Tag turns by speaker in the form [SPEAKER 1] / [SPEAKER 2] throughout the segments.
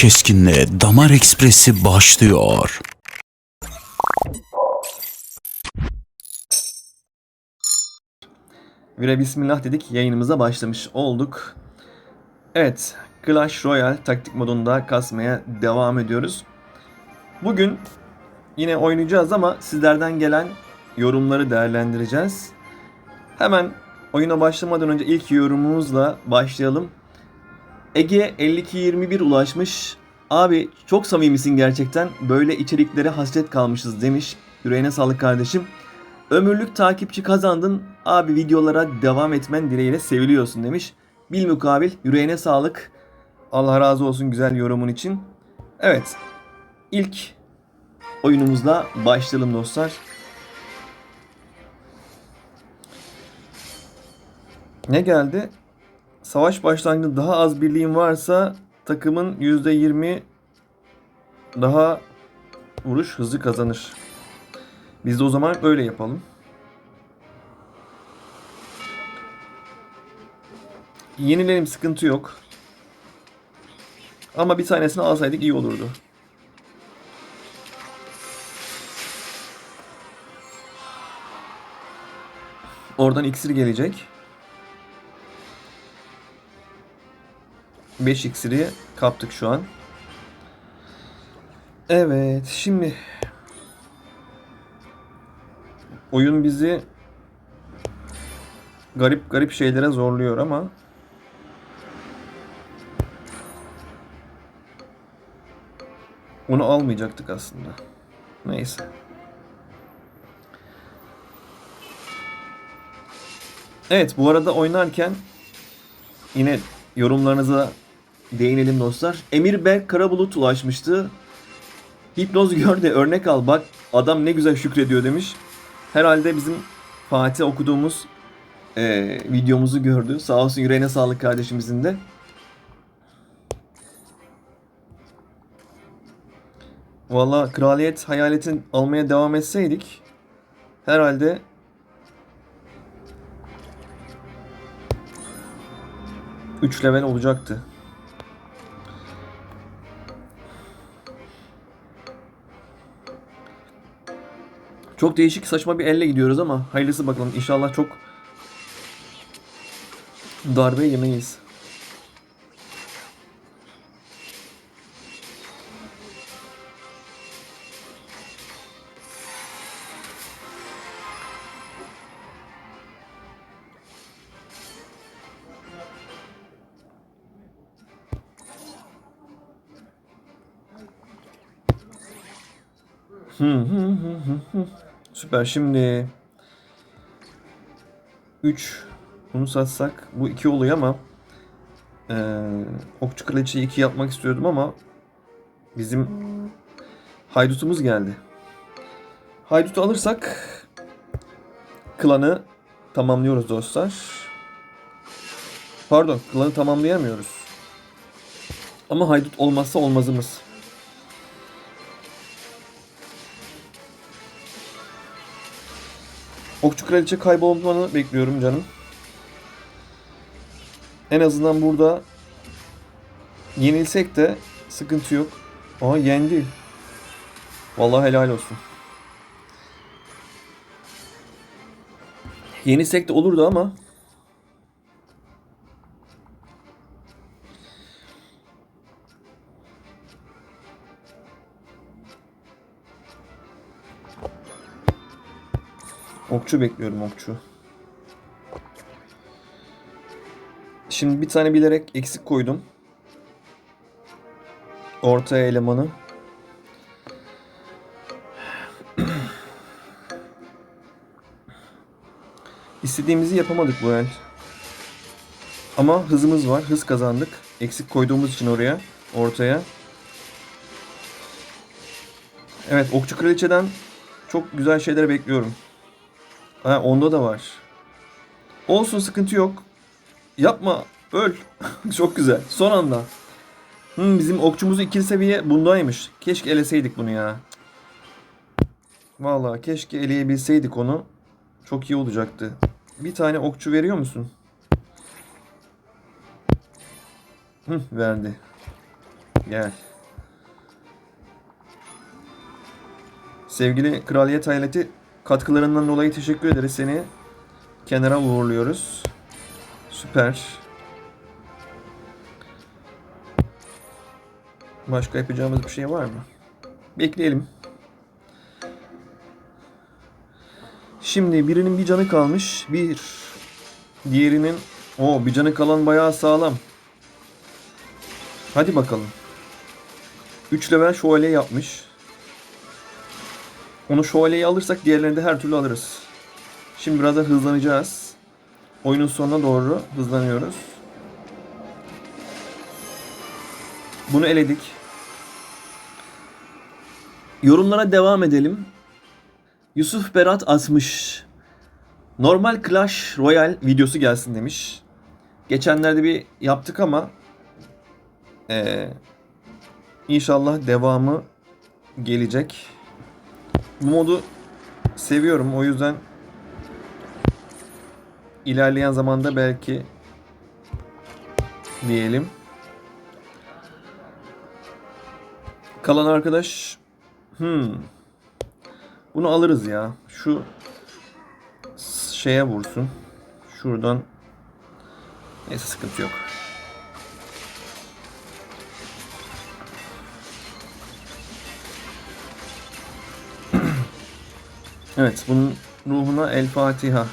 [SPEAKER 1] Keskin'le Damar Ekspresi başlıyor.
[SPEAKER 2] Vire bismillah dedik yayınımıza başlamış olduk. Evet Clash Royale taktik modunda kasmaya devam ediyoruz. Bugün yine oynayacağız ama sizlerden gelen yorumları değerlendireceğiz. Hemen oyuna başlamadan önce ilk yorumumuzla başlayalım. Ege 5221 ulaşmış. Abi çok samimisin gerçekten. Böyle içeriklere hasret kalmışız demiş. Yüreğine sağlık kardeşim. Ömürlük takipçi kazandın. Abi videolara devam etmen dileğiyle seviliyorsun demiş. Bil mukabil yüreğine sağlık. Allah razı olsun güzel yorumun için. Evet. ilk oyunumuzla başlayalım dostlar. Ne geldi? Savaş başlangıcında daha az birliğin varsa takımın %20 daha vuruş hızı kazanır. Biz de o zaman öyle yapalım. Yenilerim sıkıntı yok. Ama bir tanesini alsaydık iyi olurdu. Oradan iksir gelecek. 5 iksiri kaptık şu an. Evet, şimdi oyun bizi garip garip şeylere zorluyor ama onu almayacaktık aslında. Neyse. Evet bu arada oynarken yine yorumlarınıza değinelim dostlar. Emir Berk Karabulut ulaşmıştı. Hipnoz gör de örnek al bak adam ne güzel şükrediyor demiş. Herhalde bizim Fatih okuduğumuz e, videomuzu gördü. Sağ olsun yüreğine sağlık kardeşimizin de. Valla kraliyet hayaletin almaya devam etseydik herhalde üç level olacaktı. Çok değişik saçma bir elle gidiyoruz ama hayırlısı bakalım. İnşallah çok darbe yemeyiz. Süper. Şimdi 3 bunu satsak bu 2 oluyor ama eee Okçu Kraliçe'yi 2 yapmak istiyordum ama bizim Haydut'umuz geldi. Haydut'u alırsak klanı tamamlıyoruz dostlar. Pardon, klanı tamamlayamıyoruz. Ama Haydut olmazsa olmazımız. Okçu Kraliçe kaybolmanı bekliyorum canım. En azından burada yenilsek de sıkıntı yok. Aa yendi. Vallahi helal olsun. Yenilsek de olurdu ama Okçu bekliyorum okçu. Şimdi bir tane bilerek eksik koydum. Ortaya elemanı. İstediğimizi yapamadık bu el. Ama hızımız var. Hız kazandık. Eksik koyduğumuz için oraya. Ortaya. Evet Okçu Kraliçe'den çok güzel şeyler bekliyorum. Ha onda da var. Olsun sıkıntı yok. Yapma. Öl. Çok güzel. Son anda. Hmm, bizim okçumuzu ikili seviye bundaymış. Keşke eleseydik bunu ya. Vallahi keşke eleyebilseydik onu. Çok iyi olacaktı. Bir tane okçu veriyor musun? Hı, verdi. Gel. Sevgili Kraliyet Hayaleti katkılarından dolayı teşekkür ederiz seni. Kenara uğurluyoruz. Süper. Başka yapacağımız bir şey var mı? Bekleyelim. Şimdi birinin bir canı kalmış. Bir. Diğerinin o bir canı kalan bayağı sağlam. Hadi bakalım. 3 level şövalye yapmış. Onu şövalyeyi alırsak diğerlerini de her türlü alırız. Şimdi biraz da hızlanacağız. Oyunun sonuna doğru hızlanıyoruz. Bunu eledik. Yorumlara devam edelim. Yusuf Berat 60. Normal Clash Royale videosu gelsin demiş. Geçenlerde bir yaptık ama ee, inşallah devamı gelecek. Bu modu seviyorum. O yüzden ilerleyen zamanda belki diyelim. Kalan arkadaş hmm. Bunu alırız ya. Şu şeye vursun. Şuradan neyse sıkıntı yok. Evet, bunun ruhuna El Fatiha.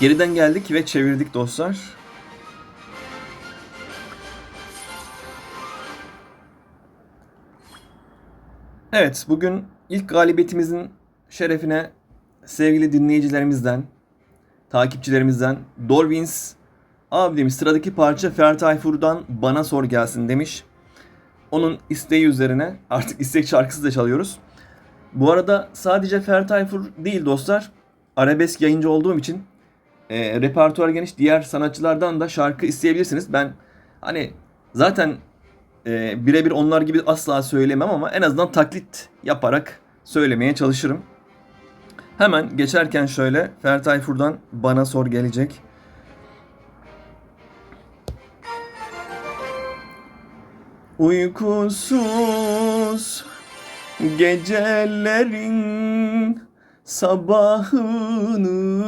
[SPEAKER 2] Geriden geldik ve çevirdik dostlar. Evet, bugün ilk galibiyetimizin şerefine sevgili dinleyicilerimizden, takipçilerimizden Dolvins abi demiş sıradaki parça Fer Tayfur'dan bana sor gelsin demiş. Onun isteği üzerine artık istek şarkısı da çalıyoruz. Bu arada sadece Fer Tayfur değil dostlar. Arabesk yayıncı olduğum için e, repertuar geniş diğer sanatçılardan da şarkı isteyebilirsiniz. Ben hani zaten e, birebir onlar gibi asla söylemem ama en azından taklit yaparak söylemeye çalışırım. Hemen geçerken şöyle Fer Tayfur'dan bana sor gelecek. Uykusuz gecelerin sabahını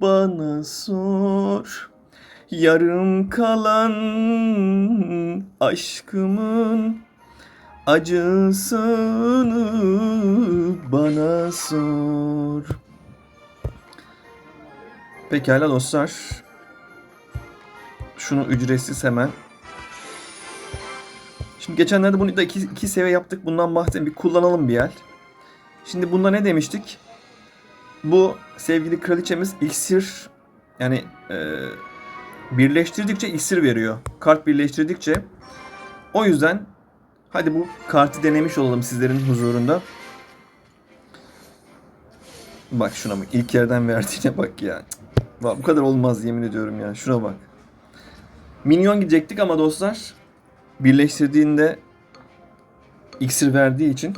[SPEAKER 2] bana sor. Yarım kalan aşkımın acısını bana sor. Pekala dostlar. Şunu ücretsiz hemen Şimdi geçenlerde bunu da iki, iki seviye yaptık. Bundan bahsedeyim. Bir kullanalım bir el. Şimdi bunda ne demiştik? Bu sevgili kraliçemiz iksir yani e, birleştirdikçe iksir veriyor. Kart birleştirdikçe. O yüzden hadi bu kartı denemiş olalım sizlerin huzurunda. Bak şuna bak. İlk yerden verdiğine bak ya. Bak, bu kadar olmaz yemin ediyorum ya. Şuna bak. Minyon gidecektik ama dostlar birleştirdiğinde iksir verdiği için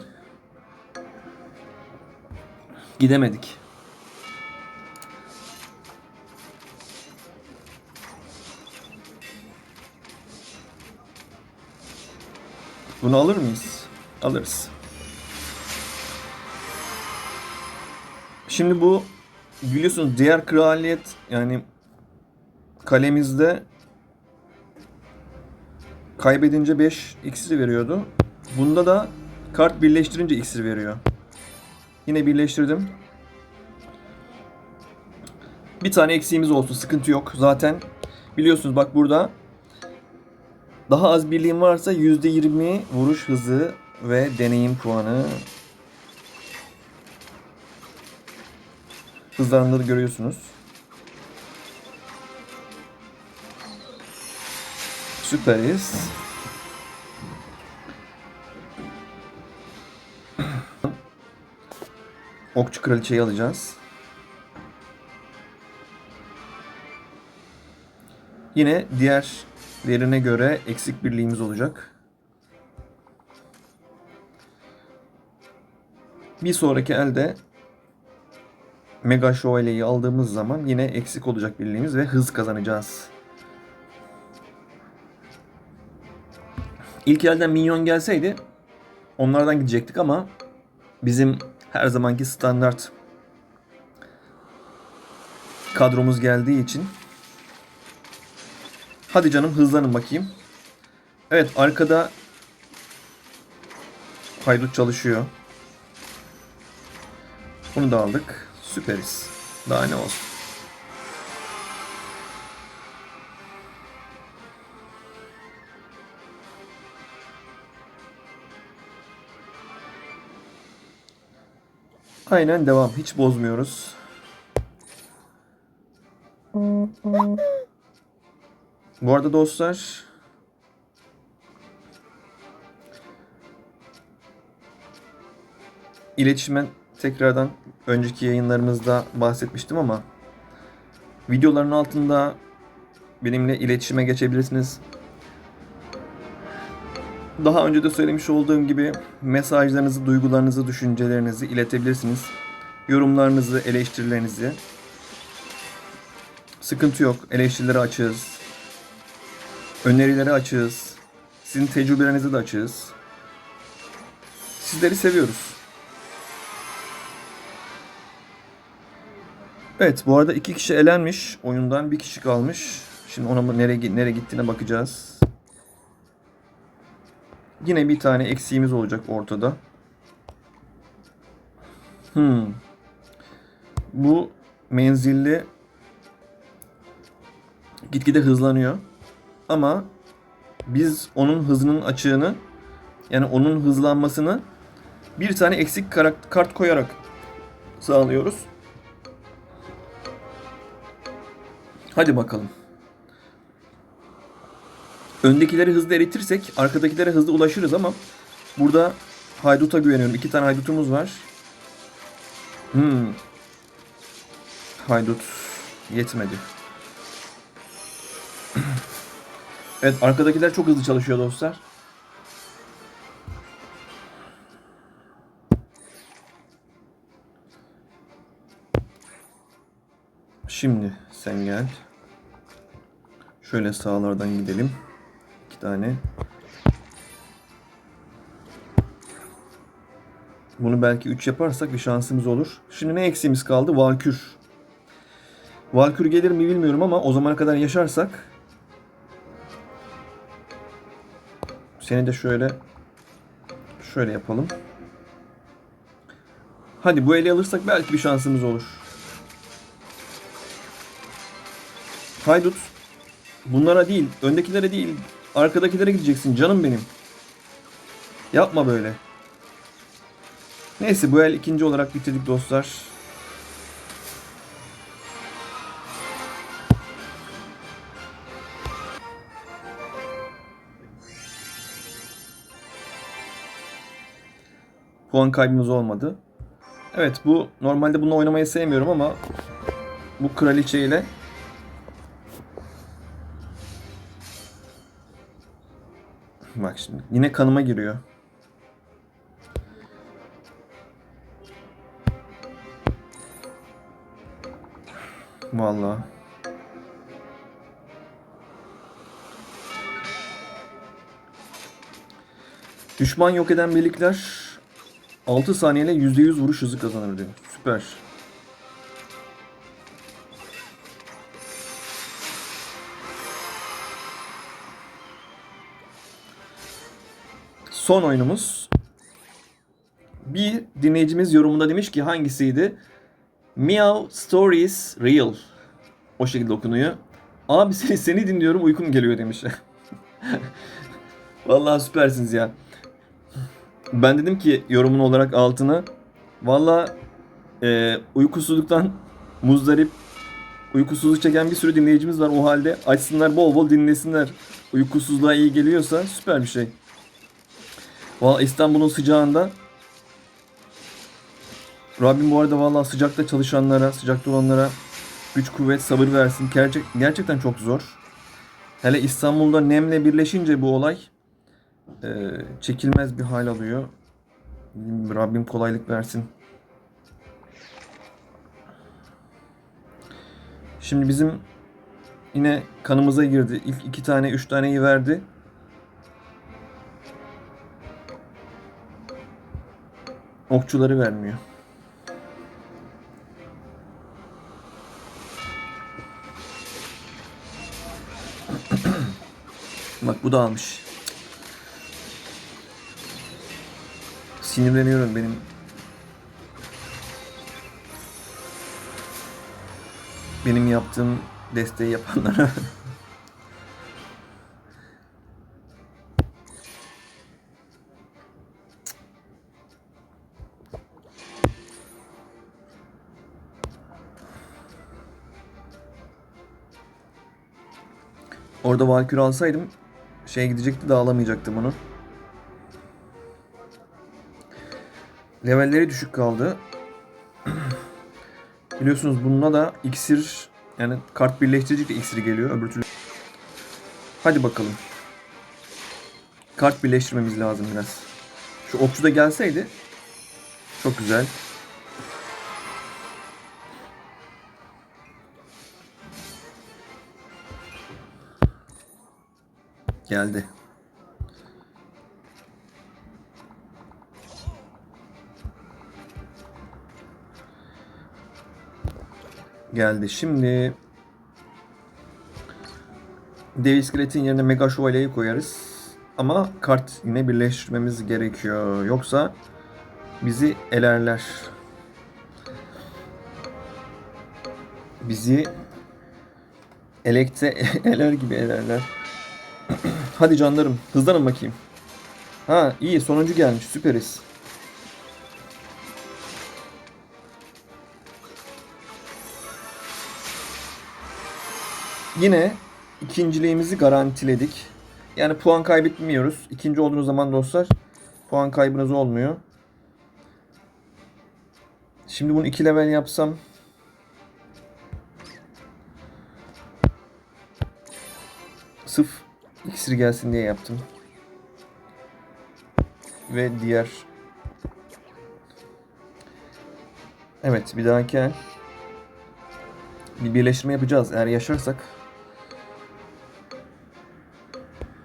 [SPEAKER 2] gidemedik. Bunu alır mıyız? Alırız. Şimdi bu biliyorsunuz diğer kraliyet yani kalemizde kaybedince 5 iksir veriyordu. Bunda da kart birleştirince iksir veriyor. Yine birleştirdim. Bir tane eksiğimiz olsun sıkıntı yok. Zaten biliyorsunuz bak burada daha az birliğim varsa %20 vuruş hızı ve deneyim puanı. Da görüyorsunuz. Süperiz. Okçu kraliçeyi alacağız. Yine diğerlerine göre eksik birliğimiz olacak. Bir sonraki elde Mega Şövalye'yi aldığımız zaman yine eksik olacak birliğimiz ve hız kazanacağız. İlk elden minyon gelseydi onlardan gidecektik ama bizim her zamanki standart kadromuz geldiği için hadi canım hızlanın bakayım. Evet arkada haydut çalışıyor. Bunu da aldık. Süperiz. Daha ne olsun. Aynen devam. Hiç bozmuyoruz. Bu arada dostlar iletişime tekrardan önceki yayınlarımızda bahsetmiştim ama videoların altında benimle iletişime geçebilirsiniz. Daha önce de söylemiş olduğum gibi mesajlarınızı, duygularınızı, düşüncelerinizi iletebilirsiniz. Yorumlarınızı, eleştirilerinizi. Sıkıntı yok. Eleştirileri açığız. Önerileri açığız. Sizin tecrübelerinizi de açığız. Sizleri seviyoruz. Evet bu arada iki kişi elenmiş. Oyundan bir kişi kalmış. Şimdi ona nereye, nereye gittiğine bakacağız. Yine bir tane eksiğimiz olacak ortada. Hmm. Bu menzilli gitgide hızlanıyor. Ama biz onun hızının açığını yani onun hızlanmasını bir tane eksik kart koyarak sağlıyoruz. Hadi bakalım. Öndekileri hızlı eritirsek arkadakilere hızlı ulaşırız ama burada hayduta güveniyorum. İki tane haydutumuz var. Hmm. Haydut yetmedi. Evet arkadakiler çok hızlı çalışıyor dostlar. Şimdi sen gel. Şöyle sağlardan gidelim. İki tane. Bunu belki 3 yaparsak bir şansımız olur. Şimdi ne eksiğimiz kaldı? Valkür. Valkür gelir mi bilmiyorum ama o zamana kadar yaşarsak seni de şöyle şöyle yapalım. Hadi bu eli alırsak belki bir şansımız olur. Haydut. Bunlara değil, öndekilere değil, arkadakilere gideceksin canım benim. Yapma böyle. Neyse bu el ikinci olarak bitirdik dostlar. Puan kaybımız olmadı. Evet bu normalde bunu oynamayı sevmiyorum ama bu kraliçe ile Bak şimdi yine kanıma giriyor. Vallahi. Düşman yok eden birlikler 6 saniyeyle %100 vuruş hızı kazanır diyor. Süper. Son oyunumuz. Bir dinleyicimiz yorumunda demiş ki hangisiydi? Meow Stories Real. O şekilde okunuyor. Abi seni, seni dinliyorum uykum geliyor demiş. Vallahi süpersiniz ya. Ben dedim ki yorumun olarak altına. Vallahi e, uykusuzluktan muzdarip uykusuzluk çeken bir sürü dinleyicimiz var o halde. Açsınlar bol bol dinlesinler. Uykusuzluğa iyi geliyorsa süper bir şey. Valla İstanbul'un sıcağında Rabbim bu arada vallahi sıcakta çalışanlara, sıcakta olanlara güç kuvvet sabır versin. Gerçek, gerçekten çok zor. Hele İstanbul'da nemle birleşince bu olay e, çekilmez bir hal alıyor. Rabbim kolaylık versin. Şimdi bizim yine kanımıza girdi. İlk iki tane, üç taneyi verdi. Okçuları vermiyor. Bak bu da almış. Sinirleniyorum benim. Benim yaptığım desteği yapanlara. Orada Valkür alsaydım şey gidecekti de alamayacaktım onu. Levelleri düşük kaldı. Biliyorsunuz bununla da iksir yani kart birleştirici de iksiri geliyor öbür türlü. Hadi bakalım. Kart birleştirmemiz lazım biraz. Şu okçu da gelseydi çok güzel. Geldi. Geldi. Şimdi Dev İskelet'in yerine Mega Şövalye'yi koyarız. Ama kart yine birleştirmemiz gerekiyor. Yoksa bizi elerler. Bizi elekte eler gibi elerler. Hadi canlarım hızlanın bakayım. Ha iyi sonuncu gelmiş süperiz. Yine ikinciliğimizi garantiledik. Yani puan kaybetmiyoruz. İkinci olduğunuz zaman dostlar puan kaybınız olmuyor. Şimdi bunu iki level yapsam iksir gelsin diye yaptım. Ve diğer Evet bir dahaki el bir birleştirme yapacağız eğer yaşarsak.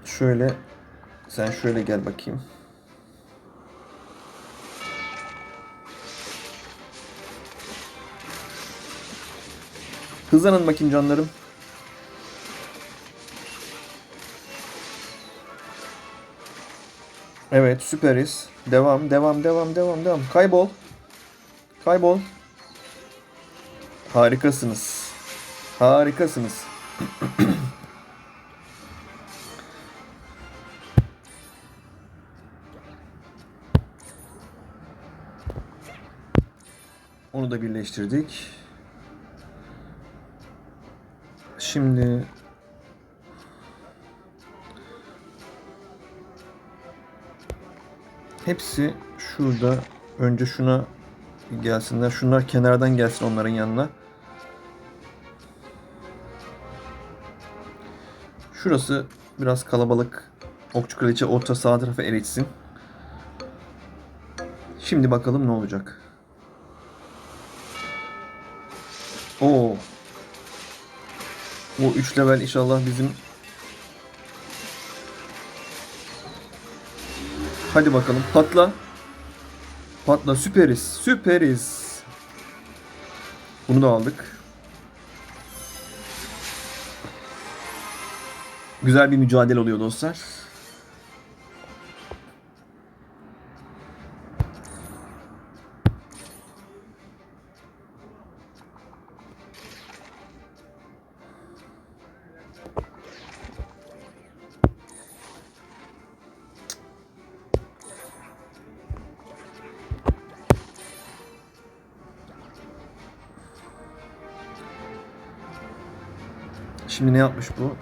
[SPEAKER 2] Şöyle sen şöyle gel bakayım. Hızlanın bakayım canlarım. Evet süperiz. Devam devam devam devam devam. Kaybol. Kaybol. Harikasınız. Harikasınız. Onu da birleştirdik. Şimdi hepsi şurada önce şuna gelsinler. Şunlar kenardan gelsin onların yanına. Şurası biraz kalabalık. Okçu kraliçe orta sağ tarafa erişsin. Şimdi bakalım ne olacak. Oo. O 3 level inşallah bizim Hadi bakalım patla. Patla süperiz. Süperiz. Bunu da aldık. Güzel bir mücadele oluyor dostlar. Şimdi ne yapmış bu?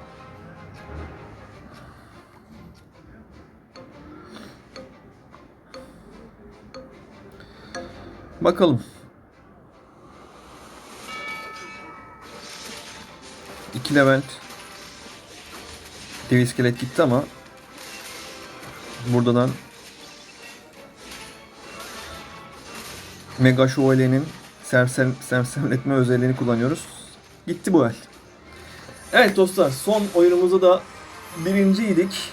[SPEAKER 2] Bakalım. İki Levent. Dev iskelet gitti ama buradan Mega sersem, sersemletme özelliğini kullanıyoruz. Gitti bu el. Evet dostlar son oyunumuzda da birinciydik.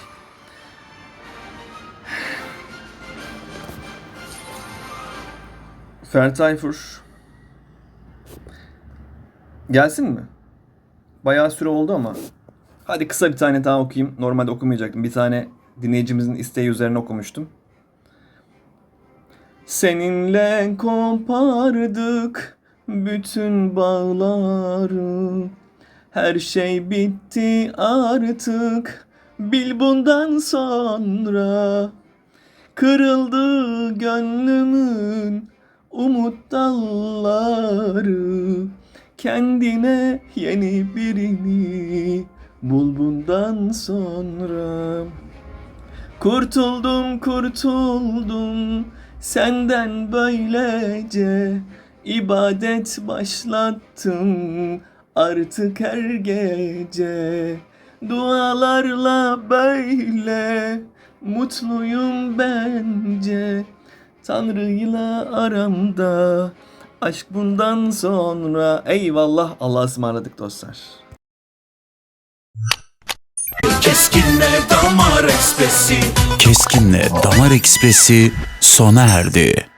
[SPEAKER 2] Fertayfur. Gelsin mi? Bayağı süre oldu ama. Hadi kısa bir tane daha okuyayım. Normalde okumayacaktım. Bir tane dinleyicimizin isteği üzerine okumuştum. Seninle kopardık bütün bağları. Her şey bitti artık. Bil bundan sonra. Kırıldı gönlümün umut dalları. Kendine yeni birini bul bundan sonra. Kurtuldum kurtuldum senden böylece ibadet başlattım artık her gece dualarla böyle mutluyum bence Tanrı'yla aramda aşk bundan sonra eyvallah Allah'a ısmarladık dostlar.
[SPEAKER 3] Keskinle damar ekspresi
[SPEAKER 1] Keskinle Damar Ekspresi sona erdi.